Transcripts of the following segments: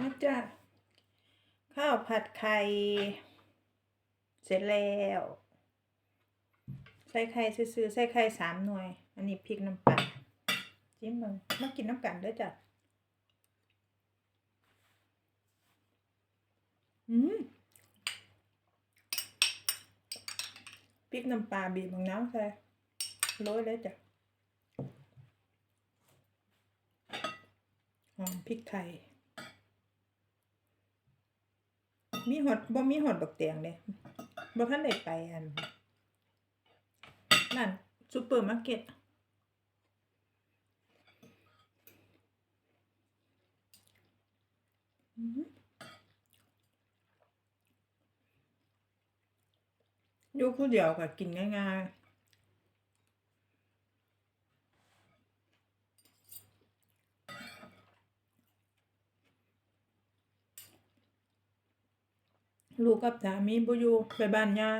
มาจ้ะข้าวผัดไข่ เสร็จแล้ว ใส่ไข่ซื้อใส่ไข่สามหน่วย อันนี้พริกน้ำปลาจิ้มมึงมากินน้ำกันด้อจ้ะอืมพริกน้ำปลาบีบบางน้ำใส่โรยเลยจ้ะหอมพริกไทย มีหอดบ่มีหอดบักเตียงเลยบ่ทันได้ไปอันนั่นซูเปอร์มาร์เก็ตอยู่คนเดียวก็กินง่ายๆ ลูกกับสามีบ่อยู่ไปบ้านยา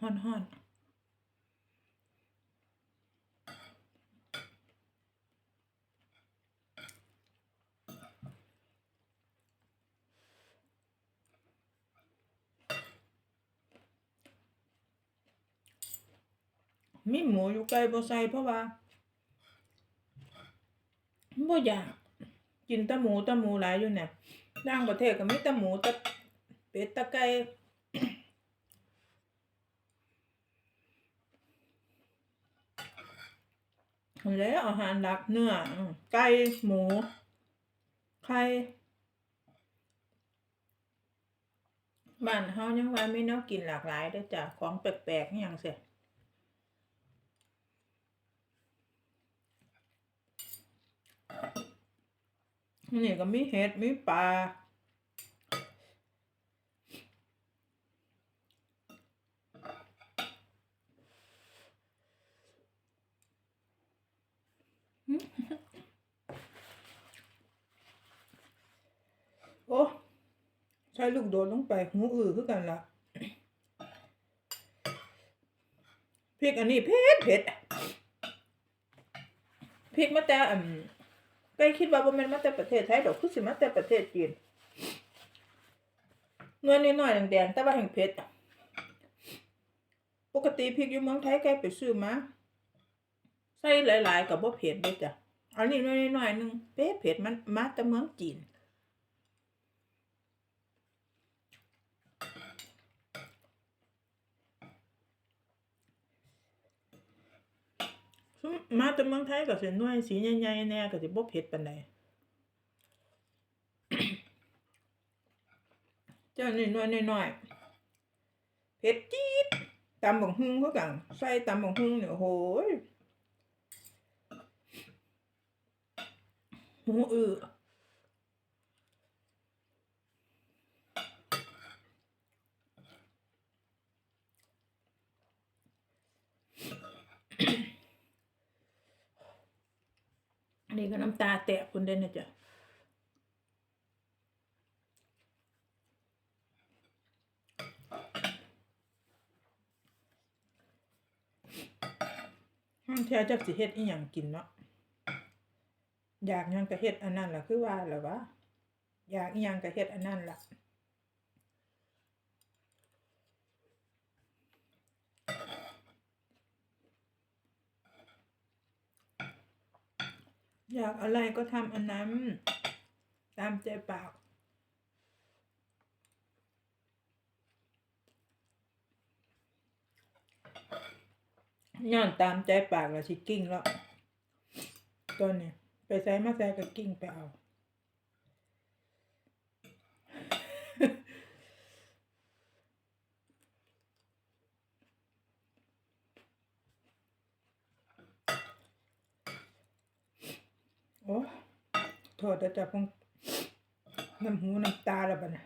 ฮ้อนๆ มีหมูอยู่ไกลบ่ใส่เพราะว่าบ่อยากกินต่หมูต่หมูหลายอยู่เนี่ยต่างประเทศก็มีต่หมูต่เป็ดต่ไก่แล้วอาหารหลักเนื้อไก่หมูไข่บ้านเฮายังว่ามีแนวกินหลากหลายเด้อจ้ะของแปลกๆอหยังเสีย นี่ก็มีเห็ดมีปลาโอ้ใช้ลูกโดดลงไปหูอือคือกันละพริกอันนี้เผ็ดเผ็ดพริกมาแต่ ใกล้คิดว่าบ่แม่นมาแต่ประเทศไทยดอกคือสิมาแต่ประเทศจีนเงินนิดหน่อยแดงๆแต่ว่าแห่งเผ็ดปกติพริกอยู่เมืองไทยแกไปซื้อมาใส่หลาย ๆกับบ่เผ็ดเด้จ้ะอันนี้น้อยๆหนึงเป๊ะเผ็ดมันมาแต่เมืองจีน มาแต่เมืองไทยก็สิหน่วยสีใหญ่ๆแน่ก็สิบ่เผ็ดปานใดเจ้านี่น้อยน้อยเผ็ดจี๊ดตำบักหุ่งเขากันใส่ตำบักหุ่งเนี่ยโอ้โหยหูอื้อ นี้ก็น้ำตาแตกคนเด่นนะจ๊ะห้างเที่ยจักสิเฮ็ดอีหยังกินเนาะอยากยังก็เฮ็ดอันนั้นล่ะคือว่าล่ะวะอยากอีหยังก็เฮ็ดอันนั้นล่ะ อยากอะไรก็ทำอันนั้น ตามใจปากย้อนตามใจปากแล้วสิกิ้งแล้วตอนนี้ไปใส่มาใส่ก็กิ้งไปเอา โทษแต่จะพงน้ำหูน้ำตาแล้วบัดนะ